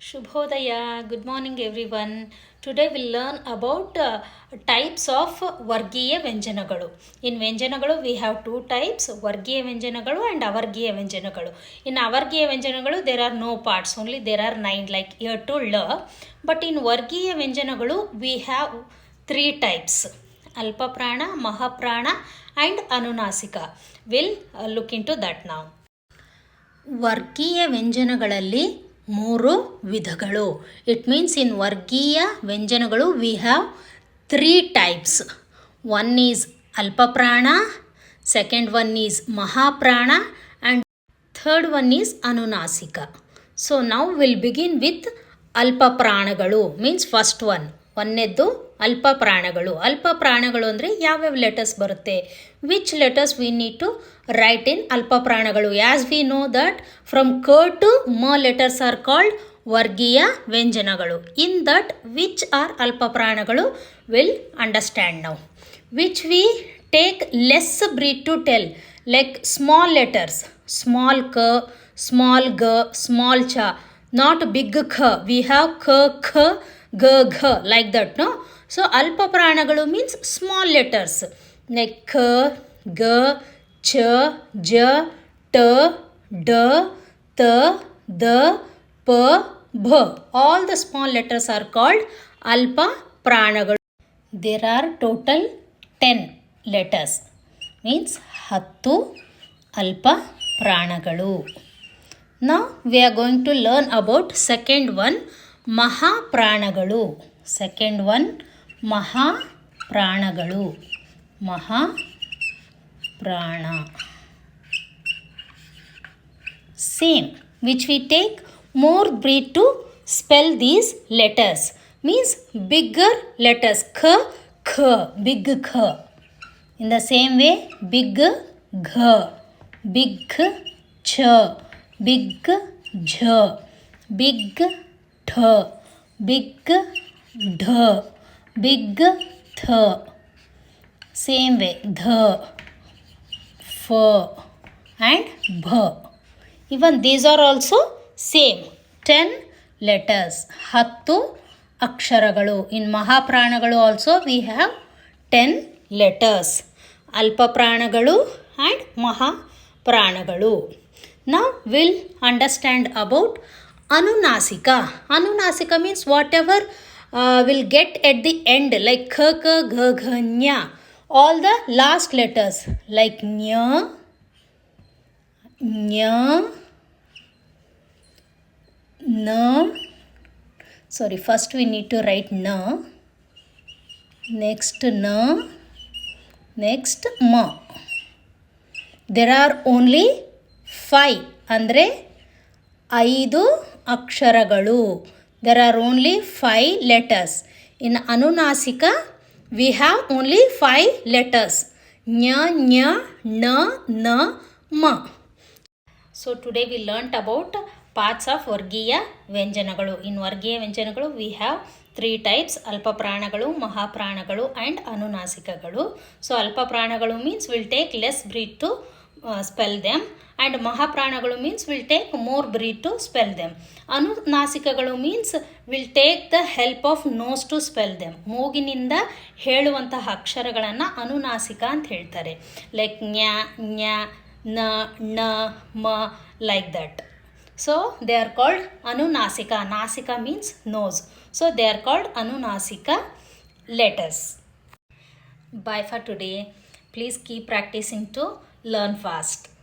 Shubhodaya, good morning everyone. Today we'll learn about uh, types of ವರ್ಗೀಯ ವ್ಯಂಜನಗಳು. ಇನ್ ವ್ಯಂಜನಗಳು we have two types ವರ್ಗೀಯ ವ್ಯಂಜನಗಳು ಆ್ಯಂಡ್ ಅವರ್ಗೀಯ ವ್ಯಂಜನಗಳು. ಇನ್ ಅವರ್ಗೀಯ ವ್ಯಂಜನಗಳು there are no parts only there are nine like ear to ಲ but in ವರ್ಗೀಯ ವ್ಯಂಜನಗಳು ವಿ ಹ್ಯಾವ್ ತ್ರೀ ಟೈಪ್ಸ್ ಅಲ್ಪಪ್ರಾಣ ಮಹಾಪ್ರಾಣ ಆ್ಯಂಡ್ ಅನುನಾಸಿಕ. Will look into that ನಾವು ವರ್ಗೀಯ ವ್ಯಂಜನಗಳಲ್ಲಿ ಮೂರು ವಿಧಗಳು. ಇಟ್ ಮೀನ್ಸ್ ಇನ್ ವರ್ಗೀಯ ವ್ಯಂಜನಗಳು we have three types one is ಅಲ್ಪಪ್ರಾಣ second one is ಮಹಾಪ್ರಾಣ ಆ್ಯಂಡ್ ಥರ್ಡ್ ಒನ್ ಈಸ್ ಅನುನಾಸಿಕ. ಸೊ ನಾವು ವಿಲ್ ಬಿಗಿನ್ ವಿತ್ ಅಲ್ಪಪ್ರಾಣಗಳು ಮೀನ್ಸ್ ಫಸ್ಟ್ ಒನ್ ಒಂದನೇದ್ದು ಅಲ್ಪ ಪ್ರಾಣಗಳು. ಅಲ್ಪ ಪ್ರಾಣಗಳು ಅಂದರೆ ಯಾವ್ಯಾವ ಲೆಟರ್ಸ್ ಬರುತ್ತೆ? Which letters we need to write in ಅಲ್ಪ ಪ್ರಾಣಗಳು? As we know that from ಕ ಟು ಮ ಲೆಟರ್ಸ್ ಆರ್ ಕಾಲ್ಡ್ ವರ್ಗೀಯ ವ್ಯಂಜನಗಳು. ಇನ್ ದಟ್ ವಿಚ್ ಆರ್ ಅಲ್ಪ ಪ್ರಾಣಗಳು? ವಿಲ್ ಅಂಡರ್ಸ್ಟ್ಯಾಂಡ್ ನಾವು which we take less breath to tell like small letters small ಕ small ಗ ಸ್ಮಾಲ್ ಚ ನಾಟ್ ಬಿಗ್ ಖ ವಿ ಹ್ಯಾವ್ ಖ kh g gh like that no so alpa pranagalu means small letters like k g ch j t d t d p bh all the small letters are called alpa pranagalu there are total 10 letters means ಹತ್ತು ಅಲ್ಪ ಪ್ರಾಣಗಳು ನಾವು we are going to learn about second one ಮಹಾಪ್ರಾಣಗಳು second one ಮಹಾಪ್ರಾಣಗಳು ಮಹಾ ಪ್ರಾಣ same which we take more breed to spell these letters means bigger letters k k big k in the same way big gh big ch big jh big th big dh big th same way dh f and bh even these are also same. 10 letters. ಹತ್ತು ಅಕ್ಷರಗಳು. In ಮಹಾಪ್ರಾಣಗಳು also we have ten letters ಅಲ್ಪ ಪ್ರಾಣಗಳು and ಮಹಾಪ್ರಾಣಗಳು. ನಾವು will understand about ಅನುನಾಸಿಕ ಅನುನಾಸಿಕ means whatever will get at the end like ಖ ಕ ಘ ಘ ಜ್ಞ all the last letters like ಜ್ಞ ಜ್ಞ ನ sorry first we need to write na next na next ma there are only five ಅಂದರೆ ಐದು ಅಕ್ಷರಗಳು. There are only five letters in ಅನುನಾಸಿಕ we have only five letters ನ್ಯ ನ್ಯ ನ ನ ಮ so today we learnt about parts of ವರ್ಗೀಯ ವ್ಯಂಜನಗಳು in ವರ್ಗೀಯ ವ್ಯಂಜನಗಳು ವಿ ಹ್ಯಾವ್ ತ್ರೀ ಟೈಪ್ಸ್ ಅಲ್ಪಪ್ರಾಣಗಳು ಮಹಾಪ್ರಾಣಗಳು ಆ್ಯಂಡ್ ಅನುನಾಸಿಕಗಳು so ಅಲ್ಪಪ್ರಾಣಗಳು means will take less breath to spell them and ಮಹಾಪ್ರಾಣಗಳು means will take more breath to spell them ಅನುನಾಸಿಕಗಳು means will take the help of nose to spell them ಮೂಗಿನಿಂದ ಹೇಳುವಂತಹ ಅಕ್ಷರಗಳನ್ನು ಅನುನಾಸಿಕ ಅಂತ ಹೇಳ್ತಾರೆ. Like ಜ್ಞ ಜ್ಞ ನ, ಣ, ಮ like that so they are called ಅನುನಾಸಿಕ. Nasik means nose so they are called ಅನುನಾಸಿಕ letters bye for today please keep practicing to learn fast.